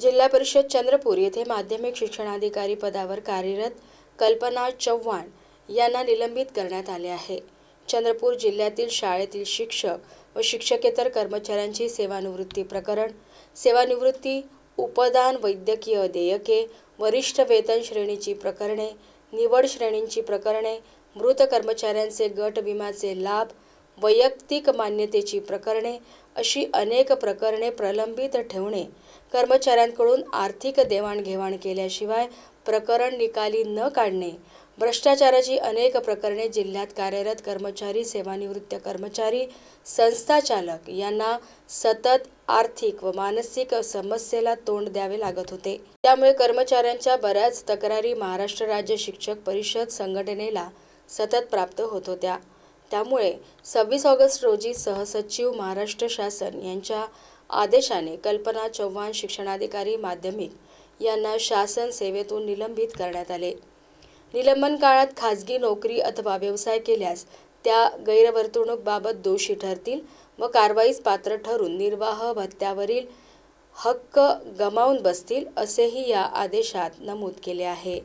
जिल्हा परिषद चंद्रपूर येथे माध्यमिक शिक्षणाधिकारी पदावर कार्यरत कल्पना चव्हाण यांना निलंबित करण्यात आले आहे. चंद्रपूर जिल्ह्यातील शाळेतील शिक्षक व शिक्षकेतर कर्मचाऱ्यांची सेवानिवृत्ती प्रकरण सेवानिवृत्ती उपदान वैद्यकीय देयके वरिष्ठ वेतन श्रेणीची प्रकरणे निवड श्रेणींची प्रकरणे मृत कर्मचाऱ्यांचे गट विम्याचे लाभ वैयक्तिक मान्यतेची प्रकरणे अशी अनेक प्रकरणे प्रलंबित ठेवणे कर्मचाऱ्यांकडून आर्थिक देवाणघेवाण केल्याशिवाय प्रकरण निकाली न काढणे भ्रष्टाचाराची अनेक प्रकरणे जिल्ह्यात कार्यरत कर्मचारी सेवानिवृत्त कर्मचारी संस्थाचालक यांना सतत आर्थिक व मानसिक समस्येला तोंड द्यावे लागत होते. त्यामुळे कर्मचाऱ्यांच्या बऱ्याच तक्रारी महाराष्ट्र राज्य शिक्षक परिषद संघटनेला सतत प्राप्त होत होत्या. त्यामुळे सव्वीस ऑगस्ट रोजी सहसचिव महाराष्ट्र शासन यांच्या आदेशाने कल्पना चव्हाण शिक्षणाधिकारी माध्यमिक यांना शासन सेवेतून निलंबित करण्यात आले. निलंबन काळात खाजगी नोकरी अथवा व्यवसाय केल्यास त्या गैरवर्तणूकबाबत दोषी ठरतील व कारवाईस पात्र ठरून निर्वाह भत्त्यावरील हक्क गमावून बसतील असेही या आदेशात नमूद केले आहे.